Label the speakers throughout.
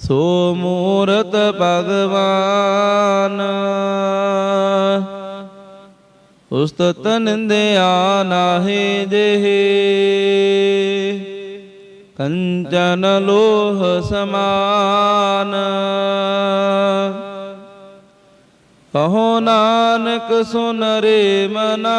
Speaker 1: ਸੋ ਮੂਰਤ ਭਗਵਾਨ ਉਸਤਤ ਨਿੰਦਿਆ ਨਾਹੀ ਜਿਹੇ ਕੰਚਨ ਲੋਹ ਸਮਾਨ। ਕਹੋ ਨਾਨਕ ਸੁਨ ਰੇ ਮਨਾ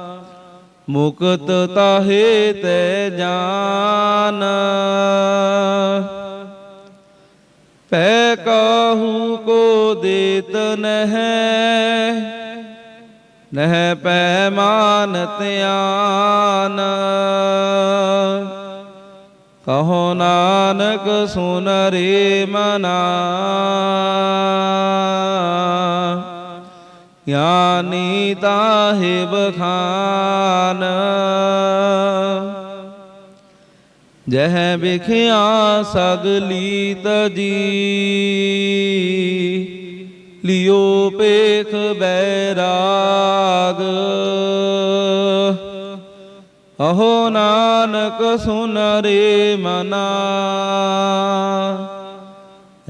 Speaker 1: ਮੁਕਤ ਤਾਹੇ ਤੈ ਜਾਨ। ਪੈ ਕਾਹੂ ਕੋ ਦੇਤ ਨਹਿ ਨਹਿ ਪੈ ਮਾਨ ਧਿਆਨ। ਕਹੋ ਨਾਨਕ ਸੁਨ ਰੇ ਮਨਾ। ਗਿਆਨੀ ਤਾਹਿ ਖਾਨ। ਜਹ ਵਿਖਿਆ ਸਗਲੀ ਤਜੀ ਲਿਓ ਪੇਖ ਬੈਰਾਗ। ਅਹੋ ਨਾਨਕ ਸੁਨ ਰੇ ਮਨਾ।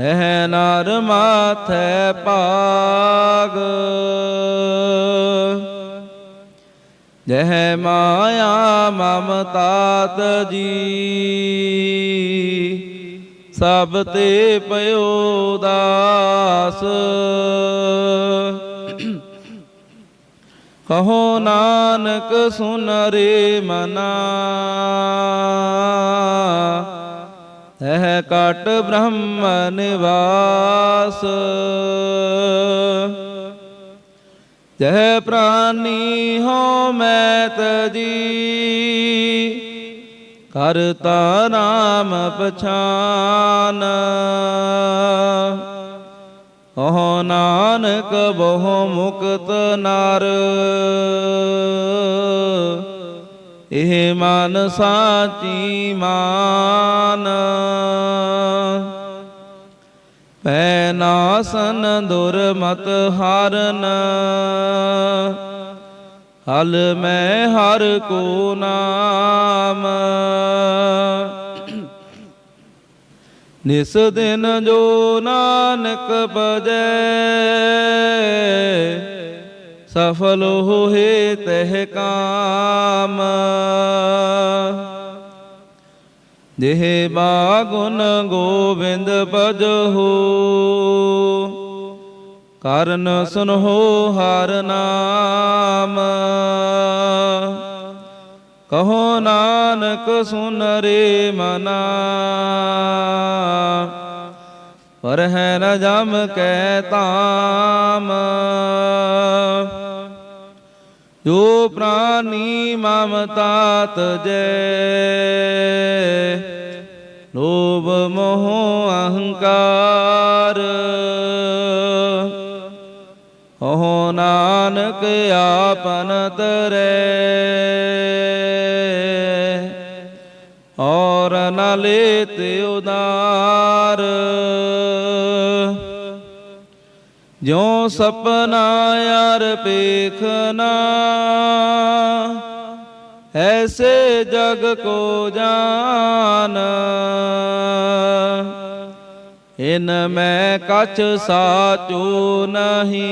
Speaker 1: ਹੈ ਨਰ ਮਾਥੈ ਭਾਗ। ਜਹ ਮਾਇਆ ਮਮਤਾ ਜੀ, ਸਭ ਤੇ ਪਇਓ ਦਾਸ। ਕਹੋ ਨਾਨਕ ਸੁਨ ਰੇ ਮਨਾ। ਹੈ ਕਟ ਬ੍ਰਹਮ ਨਿਵਾਸ ਜਹ ਪ੍ਰਾਨੀ ਹੋ ਮੈਂ ਤਜੀ ਕਰਤਾ ਨਾਮ ਪਛਾਨ। ਓਹ ਨਾਨਕ ਬਹੁ ਮੁਕਤ ਨਰ ਇਹ ਮਨ ਸਾਚੀ ਮਾਨ। ਪੈ ਨਾਸਨ ਦੁਰਮਤ ਹਰਨ। ਹਲ ਮੈਂ ਹਰ ਕੋ ਨਾਮ। ਨਿਸ ਦਿਨ ਜੋ ਨਾਨਕ ਭਜੈ ਸਫਲ ਹੋਏ ਤਹਿ ਕਾਮ। ਦੇਹ ਬਾਗੁਨ ਗੋਬਿੰਦ ਭਜਹੁ ਕਰਨ ਸੁਨਹੁ ਹਰ ਨਾਮ। ਕਹੋ ਨਾਨਕ ਸੁਨ ਰੇ ਮਨਾ। ਪਰ ਹੈ ਨ ਜਮ ਕੈ ਤਾਮ। ਜੋ ਪ੍ਰਾਨੀ ਮਮਤਾ ਤਜੈ ਲੋਭ ਮੋਹ ਅਹੰਕਾਰ। ਓਹ ਨਾਨਕ ਆਪਨ ਤਰੈ, ਔਰ ਨ ਲੇਤ ਉਦਾਰ। ਜੋ ਸਪਨਾ ਯਾਰ ਪੇਖਨਾ ਐਸੇ ਜਗ ਕੋ ਜਾਨ। ਇਨ ਮੈਂ ਕਛ ਸਾਚੋ ਨਹੀਂ।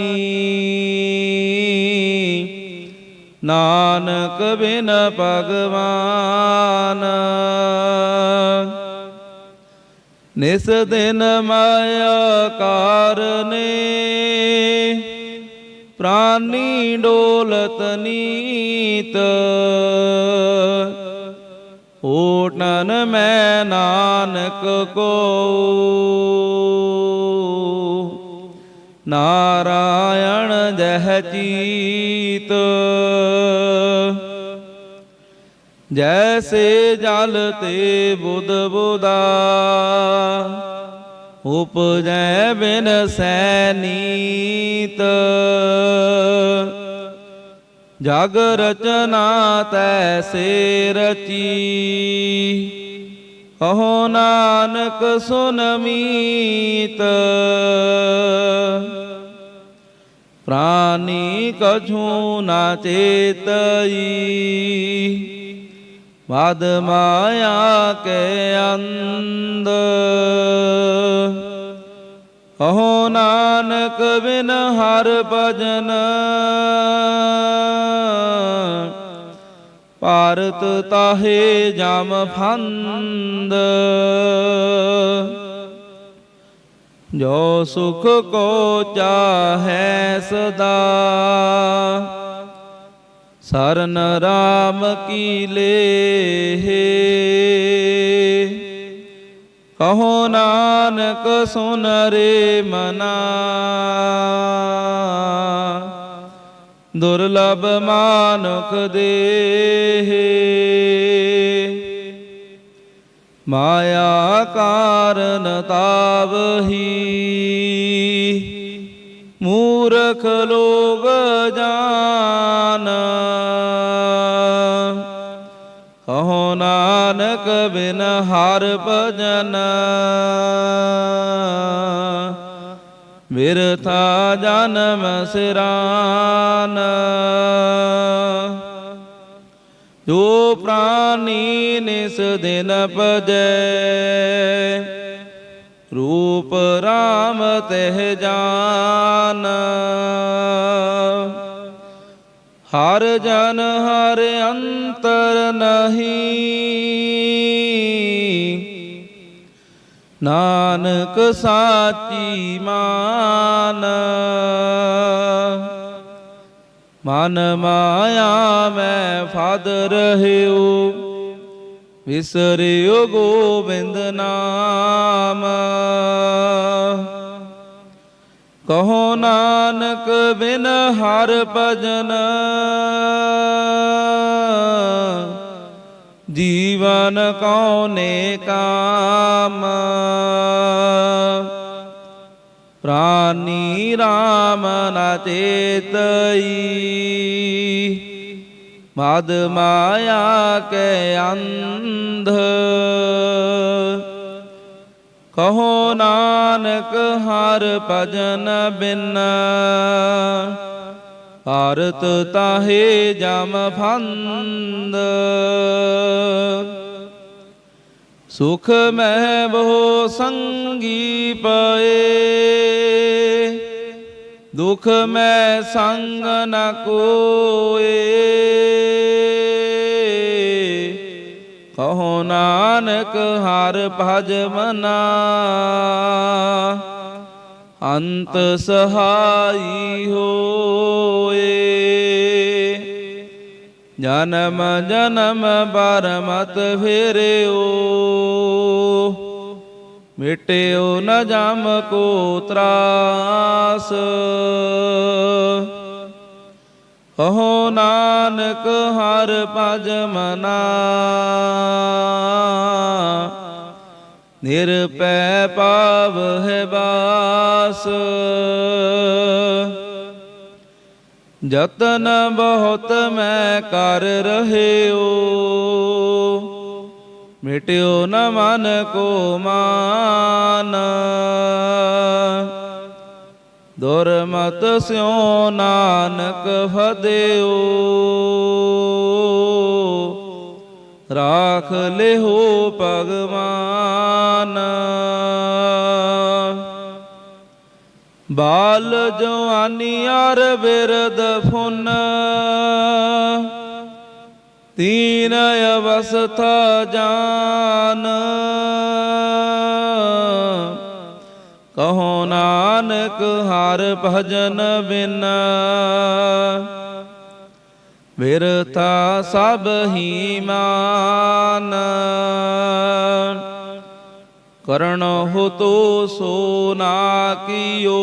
Speaker 1: ਨਾਨਕ ਬਿਨ ਭਗਵਾਨ। ਨਿਸ ਦਿਨ ਮਾਇਆ ਕਾਰਨੇ। ਪ੍ਰਾਨੀ ਡੋਲਤ ਨੀਤ। ਓਟਨ ਮੈਂ ਨਾਨਕ ਕੋ ਨਾਰਾਇਣ ਜਹ ਚੀਤ। ਜੈਸੇ ਜਲ ਤੇ ਬੁੱਧ ਬੁਦਾ, ਉਪਜੈ ਬਿਨ ਸੈਨੀਤ ਜਗ ਰਚਨਾ ਤੈਸੇ ਰਚੀ ਕਹੋ ਨਾਨਕ ਸੁਨ ਮੀਤ। ਪ੍ਰਾਨੀ ਕਛੂ ਨਾ ਚੇਤਈ ਮਦ ਮਾਇਆ ਕੇ ਅੰਦ ਕਹੋ ਨਾਨਕ ਬਿਨ ਹਰ ਭਜਨ। ਭਾਰਤ ਤਾਹੇ ਜਮ ਫੰਦ। ਜੋ ਸੁਖ ਕੋ ਚਾਹੈ ਸਦਾ। ਸਰਨ ਰਾਮ ਕੀ ਲੇਹ? ਕਹੋ ਨਾਨਕ ਸੁਨ ਰੇ ਮਨਾ। ਦੁਰਲਭ ਮਾਨੁਖ ਦੇਹ। ਮਾਇਆ ਕਾਰਨ ਤਾਵਹੀ ਮੂਰਖ ਲੋਗ ਜਾਨ ਨਾਨਕ ਬਿਨ ਹਰ ਭਜਨ। ਬਿਰਥਾ ਜਨਮ ਸਿਰਾਨ। ਜੋ ਪ੍ਰਾਨੀ ਨਿਸ ਦਿਨ ਭਜੈ, ਰੂਪ ਰਾਮ ਤਹਿ ਜਾਨ। ਹਰ ਜਨ ਹਰ ਅੰਤਰ ਨਹੀਂ। ਨਾਨਕ ਸਾਚੀ ਮਾਨ, ਮਨ ਮਾਇਆ ਮੈਂ ਫਦ ਰਹਿਓ, ਵਿਸਰਿਓ ਗੋਬਿੰਦ ਨਾਮ। ਕਹੋ ਨਾਨਕ ਬਿਨ ਹਰ ਭਜਨ। ਜੀਵਨ ਕੌਨੇ ਕਾਮ। ਪ੍ਰਾਨੀ ਰਾਮ ਨ ਚੇਤਈ। ਮਦ ਮਾਇਆ ਕੇ ਅੰਧ। ਕਹੋ ਨਾਨਕ ਹਰ ਭਜਨ ਬਿਨ। ਭਾਰਤ ਤਾਹੇ ਜਮ ਫੰਦ। ਸੁਖ ਮਹਿ ਬਹੁ ਸੰਗੀ ਪਏ। ਦੁਖ ਮੈਂ ਸੰਗ ਨ ਕੋਏ। ਕਹੋ ਨਾਨਕ ਹਰ ਭਜ ਮਨਾ। ਅੰਤ ਸਹਾਈ ਹੋਏ। ਜਨਮ ਜਨਮ ਬਰਮਤ ਫੇਰਿਓ। ਮਿਟਿਓ ਨ ਜਮ ਕੋ ਤਰਾਸ। ਕਹੋ ਨਾਨਕ ਹਰ ਭਜ ਮਨਾ। ਨਿਰਪੈ ਪਾਵ ਹੈ ਬਾਸ। ਜਤਨ ਬਹੁਤ ਮੈਂ ਕਰ ਰਹਿਓ। ਮਿਟਿਓ ਨ ਮਨ ਕੋ ਮਾਨ। ਦੁਰਮਤ ਸਿਉ ਨਾਨਕ ਫਦਿਓ ਰਾਖ ਲਿਹੋ ਭਗਵਾਨ। ਬਾਲ ਜਵਾਨੀ ਅਰ ਬਿਰਦ ਫੁਨ। ਤੀਨ ਅਵਸਥਾ ਜਾਨ। ਕਹੋ ਨਾਨਕ ਹਰ ਭਜਨ ਬਿਨ। ਵਿਰਥਾ ਸਭ ਹੀ ਮਾਨ। ਕਰਣ ਹੋ ਤੋ ਸੋ ਨਾ ਕੀਓ।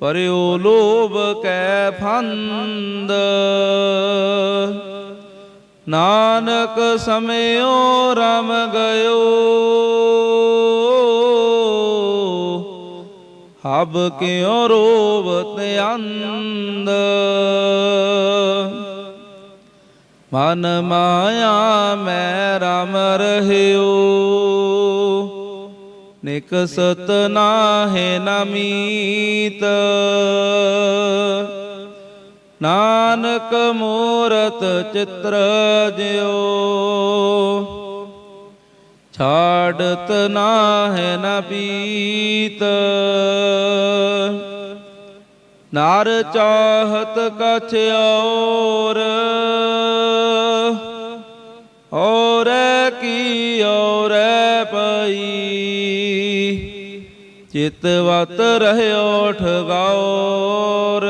Speaker 1: ਪਰਿਓ ਲੋਭ ਕੈ ਫੰਦ। ਨਾਨਕ ਸਮਿਓ ਰਮ ਗਇਓ। ਹਬ ਕਿਉ ਰੋਵਤ ਅੰਦ ਮਨ ਮਾਇਆ ਮੈਂ ਰਮ ਰਹਿਓ। ਨਿਕਸਤ ਨਾਹਿ ਨਮੀਤ ਨਾਨਕ ਮੂਰਤ ਚਿਤ੍ਰ ਜਿਓ। ਛਾੜਤ ਨਾਹਿ ਨ ਪੀਤ। ਨਾਰ ਚਾਹਤ ਕਛ ਔਰ ਔਰ ਕੀ ਔਰ ਪਈ। ਚਿਤਵਤ ਰਹਿਓ ਠਗਾਉਰ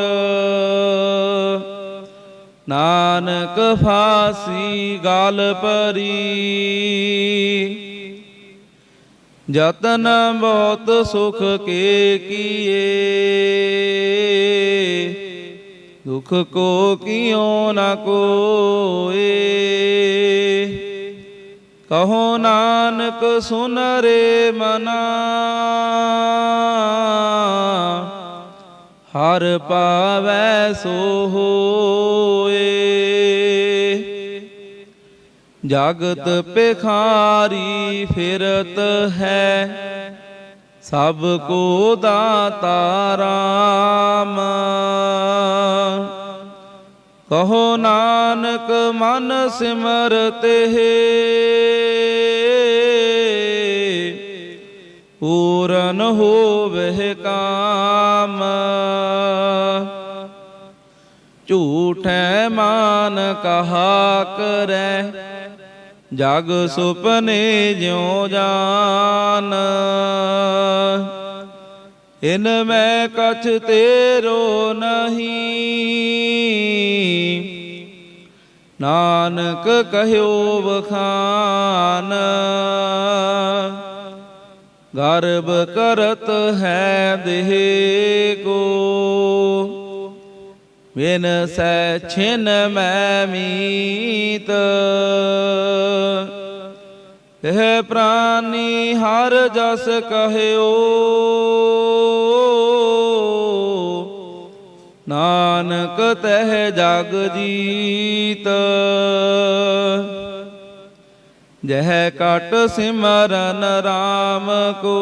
Speaker 1: ਨਾਨਕ ਫਾਸੀ ਗਲ ਪਰੀ ਜਤਨ ਬਹੁਤ ਸੁਖ ਕੇ ਕੀਏ। ਦੁਖ ਕੋ ਕਿਉ ਨ ਕੋਏ। ਕਹੋ ਨਾਨਕ ਸੁਨ ਰੇ ਮਨਾ। ਹਰ ਪਾਵੈ ਸੋ ਹੋਏ। ਜਗਤ ਪੇਖਾਰੀ ਫਿਰਤ ਹੈ। ਸਭ ਕੋ ਦਾਤਾ ਰਾਮ। ਕਹੋ ਨਾਨਕ ਮਨ ਸਿਮਰਤੇ ਪੂਰਨ ਹੋਵੇ ਕਾਮ। ਝੂਠੈ ਮਾਨ ਕਹਾ ਕਰੈ। ਜਗ ਸੁਪਨੇ ਜਿਉ ਜਾਨ। ਇਨ ਮੈਂ ਕਛ ਤੇਰੋ ਨਹੀਂ। ਨਾਨਕ ਕਹਿਓ ਬਖਾਨ ਗਰਬ ਕਰਤ ਹੈ ਦੇਹ ਕੋ। ਵਿਨ ਸੈ ਛਿਨ ਮੈਂ ਮੀਤ। ਇਹ ਪ੍ਰਾਨੀ ਹਰ ਜਸ ਕਹਿਓ। ਨਾਨਕ ਤਹਿ ਜਗ ਜੀਤ। ਜਹ ਕਟ ਸਿਮਰਨ RAM ਕੋ।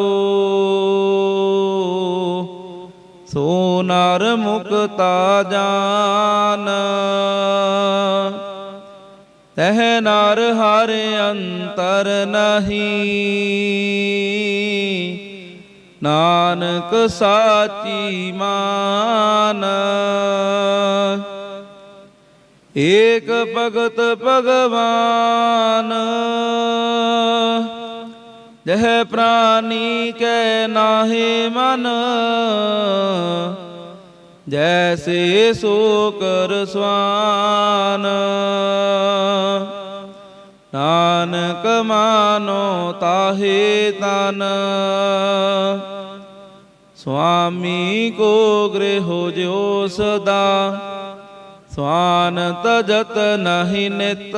Speaker 1: ਸੋ ਨਰ ਮੁਕਤਾ ਜਾਨ। ਤਹ ਨਰ ਹਰ ਅੰਤਰ ਨਹੀਂ। ਨਾਨਕ ਸਾਚੀ ਮਾਨ। ਏਕ ਭਗਤ ਭਗਵਾਨ। ਜਹ ਪ੍ਰਾਨੀ ਕੈ ਨਾਹੀ ਮਨ, ਜੈਸੇ ਸੋ ਕਰ ਸਵਾਨ। ਨਾਨਕ ਮਾਨੋ ਤਾਹੇ ਤਨ ਸੁਆਮੀ ਕੋ ਗ੍ਰਹਿ ਜਿਉ ਸਦਾ। ਸਵਾਨ ਤਜਤ ਨਹੀਂ ਨਿਤ।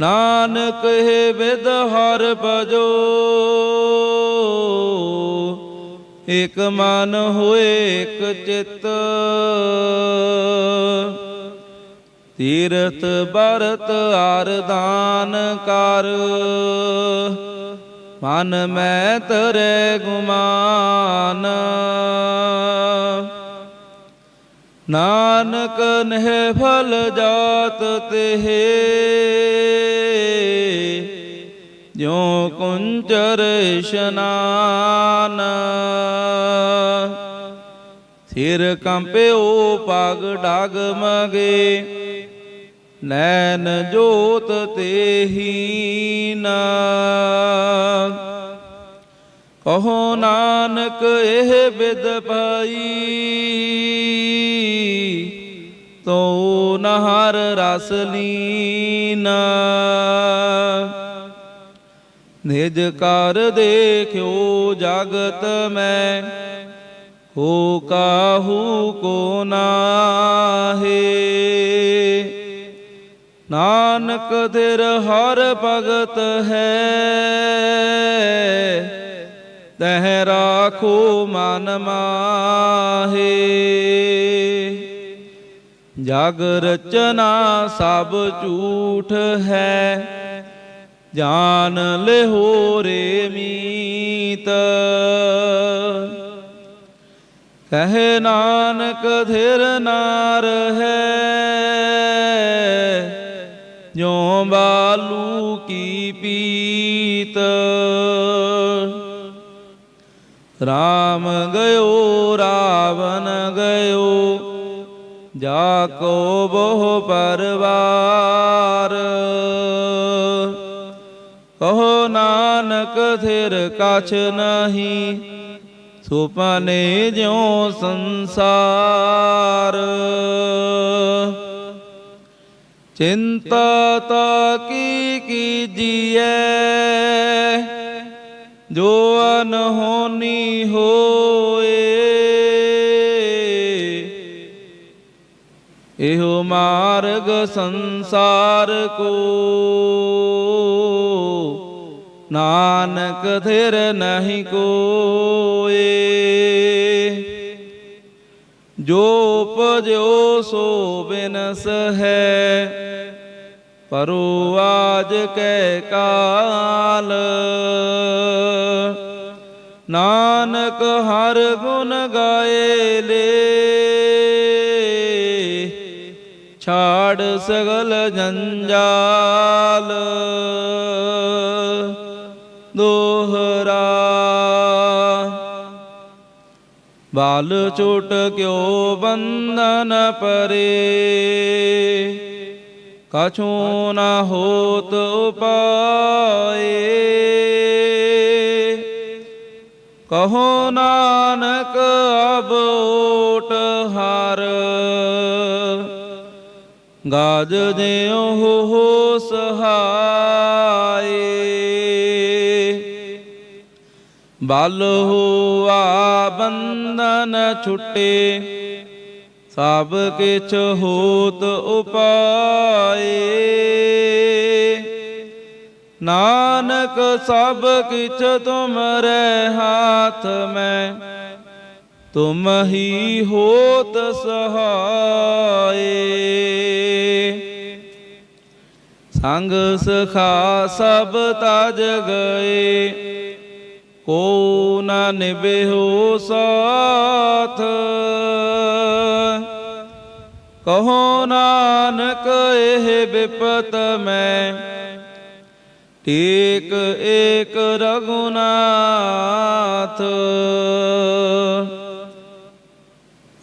Speaker 1: ਨਾਨਕ ਹੈ ਵਿਦ ਹਰ ਭਜੋ ਇਕ ਮਨ ਹੋਏ ਇਕ ਚਿਤ। ਤੀਰਥ ਬਰਤ ਆਰਦਾਨ ਕਰ, ਮਨ ਮੈਂ ਤਰੇ ਗੁਮਾਨ। ਨਾਨਕ ਨਹਿ ਫਲ ਜਾਤ ਤੇ ਜਿਉ ਕੁੰਚਰ ਇਸ਼ਨਾਨ, ਸਿਰ ਕੰਪਿਓ ਪਗ ਡਗ ਮਗੇ, ਨੈਣ ਜੋਤ ਤੇਹੀ ਨਾ ਕਹੋ ਨਾਨਕ, ਇਹ ਬਿਦ ਪਾਈ ਤੋ ਨਹਰ ਰਸ ਲੀਨਾ। ਨਿਜ ਕਰ ਦੇਖਿਓ ਜਗਤ ਮੈਂ, ਹੋ ਕਾਹੂ ਕੋ ਨਾਹੇ। ਨਾਨਕ ਦਿਰ ਹਰ ਭਗਤ ਹੈ, ਤਹ ਰਾਖੋ ਮਨ ਮਾਹੇ। ਜਗ ਰਚਨਾ ਸਭ ਝੂਠ ਹੈ ਜਾਨ ਲਿਹੋ ਰੇ ਮੀਤ। ਕਹੇ ਨਾਨਕ ਧਿਰ ਨਾਰ ਹੈ ਜੋ ਬਾਲੂ ਕੀ ਪੀਤ। ਰਾਮ ਗਇਓ ਰਾਵਨ ਗਇਓ, ਜਾ ਕੋ ਬਹੁ ਪਰਵਾਰ। ਕਹੋ ਨਾਨਕ ਥਿਰ ਕਛ ਨਹੀਂ, ਸੁਪਨੇ ਜਿਉ ਸੰਸਾਰ। ਚਿੰਤਾ ਤਾ ਕੀ ਕੀਜੀਐ, ਜੋ ਅਨਹੋਨੀ ਹੋਏ। ਇਹੋ ਮਾਰਗ ਸੰਸਾਰ ਕੋ। ਨਾਨਕ ਧਿਰ ਨਹੀਂ ਕੋਏ। ਜੋ ਉਪਜਿਓ ਸੋ ਬਿਨਸ ਹੈ। ਪਰੋ ਆਜ ਕੈ ਕਾਲ। ਨਾਨਕ ਹਰ ਗੁਣ ਗਾਏ ਲੇ। ਛਾੜ ਸਗਲ ਜੰਜਾਲ। ਦੋਹਰਾ। ਬਾਲ ਚੋਟ ਕਿਉ ਬੰਧਨ ਪਰੇ? ਕਛੂ ਨਾ ਹੋਤ ਉਪਾਏ। ਕਹੋ ਨਾਨਕ, ਅਬ ਹਰ। ਗਾਜ ਜਿਉ ਹੋ ਸਹਾਏ ਬਲ ਹੋਆ ਬੰਧਨ ਛੁਟੇ, ਸਭ ਕਿਛ ਹੋਤ ਉਪਾਏ। ਨਾਨਕ ਸਭ ਕਿਛ ਤੁਮਰੇ ਹਾਥ ਮੈਂ, ਤੁਮ ਹੀ ਹੋਤ ਸਹਾਏ। ਸੰਗ ਸਖਾ ਸਭ ਤਜ ਗਏ ਕੋ ਨ ਨਿਭਿਓ ਸਾਥ। ਕਹੋ ਨਾਨਕ ਇਹ ਵਿਪਤ ਮੈਂ। ਟੇਕ ਏਕ ਰਗੁਨਾਥ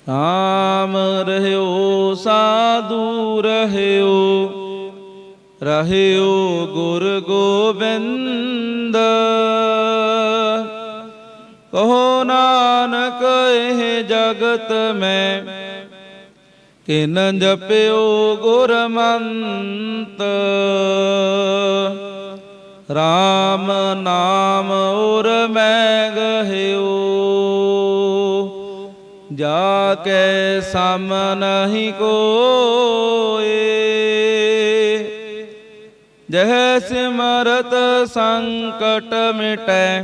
Speaker 1: ਰਾਮ ਰਹਿਓ, ਸਾਧੂ ਰਹਿਓ। ਰਹਿਓ ਗੁਰ ਗੋਬਿੰਦ। ਕਹੋ ਨਾਨਕ, ਇਹ ਜਗਤ ਮੈਂ। ਕਿਨ ਜਪਿਓ ਗੁਰਮੰਤ। RAM ਨਾਮ ਔਰ ਮੈਂ ਗਹਿਓ ਜਾ ਕੇ ਸਮ ਨਹੀਂ ਕੋਏ। ਜਹ ਸਿਮਰਤ ਸੰਕਟ ਮਿਟੈ।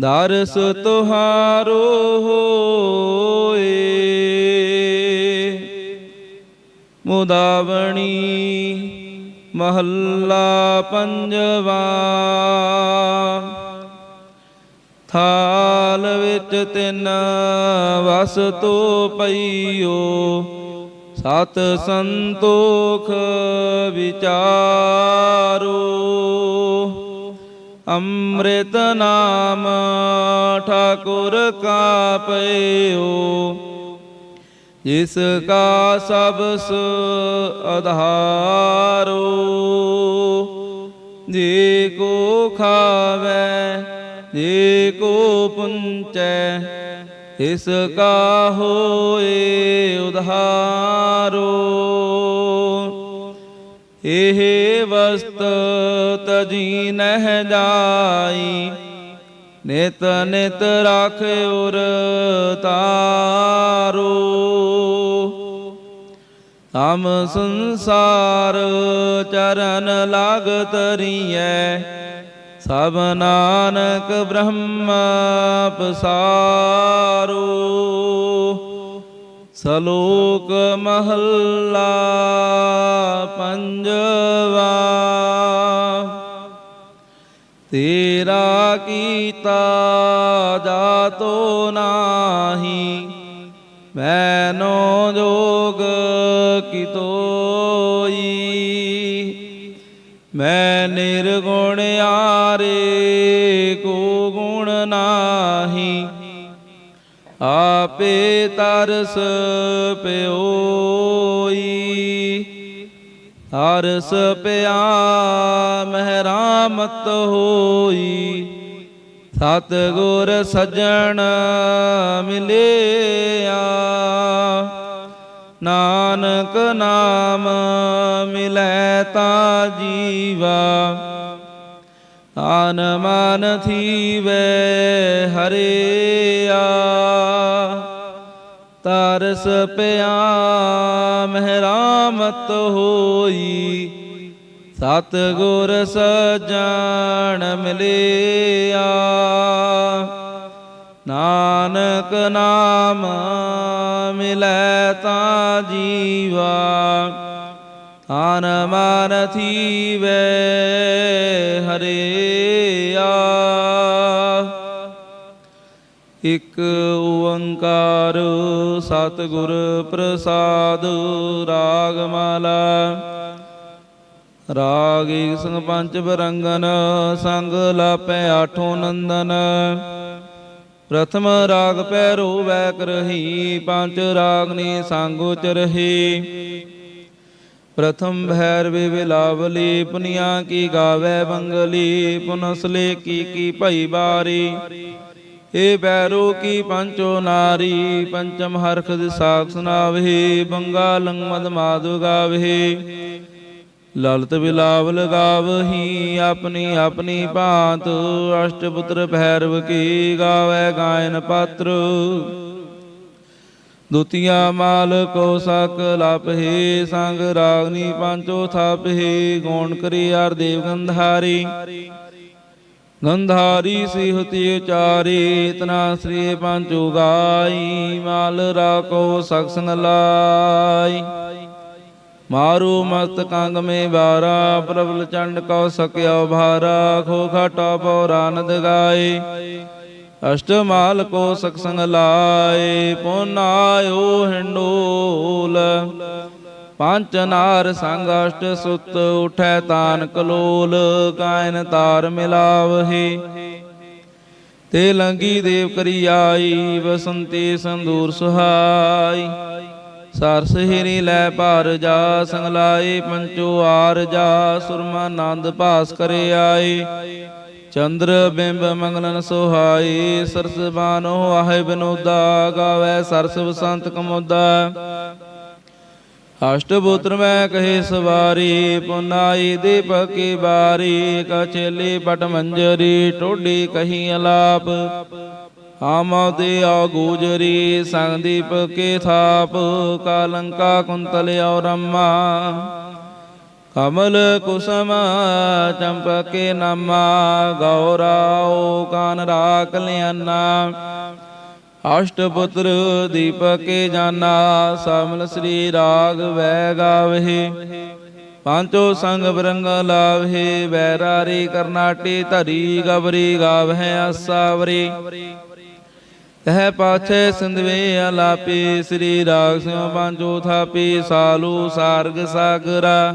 Speaker 1: ਦਰਸ ਤੁਹਾਰੋ ਹੋਏ। ਮੁਦਾਵਣੀ ਮਹੱਲਾ ਪੰਜਵਾ। ਥਾਲ ਵਿੱਚ ਤਿੰਨ ਵਸਤੂ ਪਈਓ। ਸਤ ਸੰਤੋਖ ਵਿਚਾਰੋ। ਅੰਮ੍ਰਿਤ ਨਾਮ ਠਾਕੁਰ ਕਾ ਪਇਓ ਜਿਸ ਕਾ ਸਬਸ ਆਧਾਰੋ ਜੇ ਕੋ ਖਾਵੇ, ਜੇ ਕੋ ਪੁੰਚੈ, ਇਸ ਕਾ ਹੋਏ ਉਧਾਰੋ। ਇਹ ਵਸਤ ਤਜੀ ਨਹਿ ਜਾਈ। ਨਿਤ ਨਿਤ ਰਾਖ ਉਰ ਤਾਰੋ। ਹਮ ਸੰਸਾਰ ਚਰਨ ਲਾਗ ਤਰੀਐ ਸਭ ਨਾਨਕ ਬ੍ਰਹਮ ਪਸਾਰੋ। ਸਲੋਕ ਮਹੱਲਾ ਪੰਜਵਾ। ਤੇਰਾ ਕੀਤਾ ਜਾਤੋ ਨਾਹੀ, ਮੈਨੋ ਜੋਗ ਕਿਤੋਈ ਮੈਂ ਨਿਰਗੁਣ ਆਰੇ ਕੋ ਗੁਣ ਨਾਹੀ, ਆਪੇ ਤਰਸ ਪਿਓਈ ਹਰਸ ਪਿਆ ਮਹਿਰਾਮਤ ਹੋਈ। ਸਤ ਗੁਰ ਸਜਣ ਮਿਲਿਆ। ਨਾਨਕ ਨਾਮ ਮਿਲੈ ਤਾ ਜੀਵਾ। ਆਨ ਮਨ ਥੀਵੇ ਹਰਿਆ। ਤਰਸ ਪਿਆ, ਮਹਿਰਾਮਤ ਹੋਈ। ਸਤ ਗੁਰ ਸਜਣ ਮਿਲਿਆ। ਨਾਨਕ ਨਾਮ ਮਿਲੈ ਤਾ ਜੀਵਾ। ਆਨ ਮਨ ਥੀਵੇ ਹਰੇ। ਇਕ ਓੰਕਾਰ ਸਤਿਗੁਰ ਪ੍ਰਸਾਦ ਰਾਗ ਮਾਲਾ ਰਾਗ ਏਕ ਸੰਗ ਪੰਜ ਬਰੰਗਨ, ਸੰਗ ਲਾਪੈ ਆਠੋ ਨੰਦਨ। ਪ੍ਰਥਮ ਰਾਗ ਪੈ ਰੋਵੈ ਕਰਹੀ, ਪੰਜ ਰਾਗਨੀ ਸੰਗ ਉਚਰਹੀ। ਪ੍ਰਥਮ ਭੈਰਵੀ ਵਿਲਾਵਲੀ, ਪੁਨੀਆਂ ਕੀ ਗਾਵੇ ਬੰਗਲੀ ਪੁਨਸਲੇ ਕੀ ਕੀ ਭਈ ਬਾਰੀ। ਏ ਬੈਰੋ ਕੀ ਪੰਚੋ ਨਾਰੀ, ਪੰਚਮ ਹਰਖ ਦਿਸਾਖ ਸੁਨਾਵਹੀ ਬੰਗਾ ਲੰਗਮਦ ਮਾਧੁ ਗਾਵਹੀ। ਲਲਤ ਵਿਲਾਵਲ ਗਾਵਹੀ ਆਪਣੀ ਆਪਣੀ ਭਾਂਤ, ਅਸ਼ਟਪੁੱਤਰ ਭੈਰਵ ਕੀ ਗਾਵੇ ਗਾਇਨ ਪਾਤਰ। ਦੁਤੀਆ ਮਾਲ ਕੋ ਸਕ ਲਪਹਿ, ਸੰਗ ਰਾਗਨੀ ਪੰਚੋ ਥਾਪਹਿ, ਗੋਣ ਕਰੀ ਅਰ ਦੇਵ ਗੰਧਾਰੀ। ਗੰਧਾਰੀ ਸਿਹਤੀ ਉਚਾਰੀ ਤਨਾ ਸ੍ਰੀ ਪੰਚੋ ਗਾਈ ਮਾਲ ਰਾਕੋ ਸਕ ਸੰਗ ਲਾਈ। ਮਾਰੂ ਮਸਤ ਕੰਗ ਮੇ ਬਾਰਾ, ਪ੍ਰਬਲ ਚੰਡ ਕਉ ਸਕਿਓ ਭਾਰਾ, ਖੋ ਖਟਾ ਪੌਰਾਨੰਦ ਗਾਏ। ਅਸ਼ਟਮਾਲ ਕੋ ਸਕ ਸੰਗ ਲਾਏ, ਪੁਨ ਆਇਓ ਹਿੰਡੋਲ। ਪੰਚ ਨਾਰ ਸੰਗ ਅਸ਼ਟ ਸੁਤ ਉਠੈ ਤਾਨ ਕਲੋਲ, ਕਾਇਨ ਤਾਰ ਮਿਲਾਵਹੀ। ਤੇ ਲੰਗੀ ਦੇਵ ਕਰੀ ਆਈ ਬਸੰਤੀ ਸੰਦੂਰ ਸੁਹਾਈ। ਸਰਸ ਹਿਰੀ ਲੈ ਭਾਰ ਜਾ, ਸੰਗ ਲਾਏ ਪੰਚੋ ਆਰ ਜਾ, ਸੁਰਮਾ ਆਨੰਦ ਭਾਸ ਕਰੇ ਆਏ ਚੰਦਰ ਬਿੰਬ ਮੰਗਲਨ ਸੁਹਾਈ, ਸਰਸ ਬਾਨੋ ਆਹੇ ਬਿਨੋਦਾ, ਗਾਵੇ ਸਰਸ ਬਸੰਤ ਕਮੋਦਾ। ਅਸ਼ਟਬੂਤਰ ਮੈਂ ਕਹੇ ਸਵਾਰੀ, ਪੁਨਾਈ ਦੀਪਕ ਕੀ ਬਾਰੀ, ਕਛੇਲੀ ਪਟ ਮੰਜਰੀ, ਟੋਡੀ ਕਹੀ ਅਲਾਪ। ਆਮਦੇ ਆ ਗੂਜਰੀ, ਸੰਗ ਦੀਪ ਕੇ ਥਾਪ, ਕਾਲੰਕਾ ਕੁੰਤਲ ਔਰਮਾ ਕਮਲ ਕੁਸਮ ਚੰਪਕੇ ਨਾਮਾ ਗੌਰਾਓ ਕਾਨ ਰਾਕ ਲਿਆਨਾ। ਅਸ਼ਟਪੁੱਤਰ ਦੀਪਕੇ ਜਾਨਾ, ਸਮਲ ਸ੍ਰੀ ਰਾਗ ਵੈ ਗਾਵਹਿ। ਪੰਚੋ ਸੰਗ ਬਰੰਗ ਲਾਵਹਿ, ਵੈਰਾਰੀ ਕਰਨਾਟੀ ਧਰੀ ਗਬਰੀ ਗਾਵਹਿ ਆਸਾਵਰੀ ਤਹ ਪਾਛੇ ਸਿੰਧਵੇ ਆਲਾਪੀ ਸ੍ਰੀ ਰਾਗ ਸਿਉ ਪੰਚੋ ਥਾਪੀ, ਸਾਲੂ ਸਾਰਗ ਸਾਗਰਾ।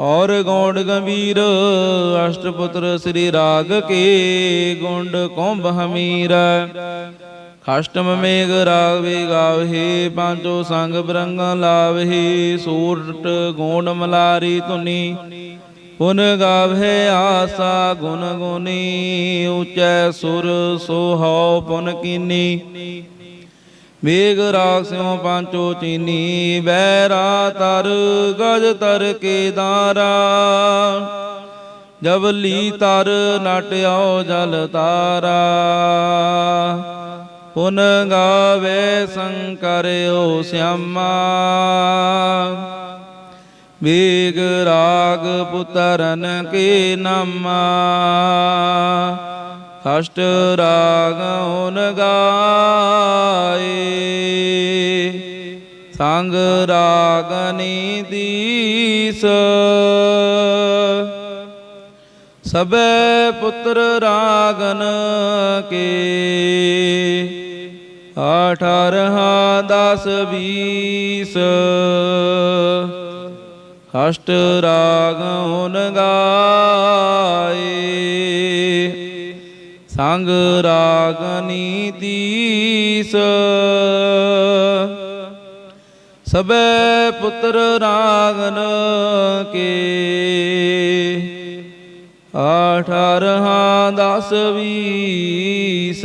Speaker 1: ਔਰ ਗੌਂਡ ਗੰਭੀਰ, ਅਸ਼ਟਪੁੱਤਰ ਸ੍ਰੀ ਰਾਗ ਕੇ ਗੁੰਡ ਕੁੰਭ ਹਮੀਰ। ਅਸ਼ਟਮ ਮੇਘ ਰਾਗਵੇ ਗਾਵਹੀ ਪਾਂਚੋ ਸੰਗ ਬਰੰਗ ਲਾਵਹੀ, ਸੂਰਟ ਗੋਣ ਮਲਾਰੀ ਧੁਨੀ। ਪੁਨ ਗਾਵੇ ਆਸਾ ਗੁਣ ਗੁਨੀ ਉਚੈ ਸੁਰ ਸੋਹਉ ਪੁਨ ਕੀਨੀ। ਮੇਘ ਰਾਗ ਸਿਉ ਪਾਂਚੋ ਚੀਨੀ, ਬੈਰਾ ਤਰ ਗਜ ਤਰ ਕੇ ਦਾਰਾ। ਜਬਲੀ ਤਰ ਨਟਿਓ ਜਲ ਤਾਰਾ। ਪੁਨ ਗਾਵੇ ਸੰਕਰਿਓ ਸਿਆਮਾ। ਮੇਘ ਰਾਗ ਪੁੱਤਰਨ ਕੇ ਨਾਮਾ। ਕਸ਼ਟ ਰਾਗ ਓਨ ਗਾਏ। ਸੰਗ ਰਾਗਨੀ ਦੀਸ ਸਬੈ ਪੁੱਤਰ ਰਾਗਨ ਕੇ। ਅਠਾਰਹਾ ਦਸ ਵੀਸ। ਅਸ਼ਟ ਰਾਗ ਓਨ ਗਾਏ। ਸੰਗ ਰਾਗਨੀ ਦੀਸ ਸਬੈ ਪੁੱਤਰ ਰਾਗਨ ਕੇ। ਅਠਾਰਹਾ ਦਸ ਵੀਸ।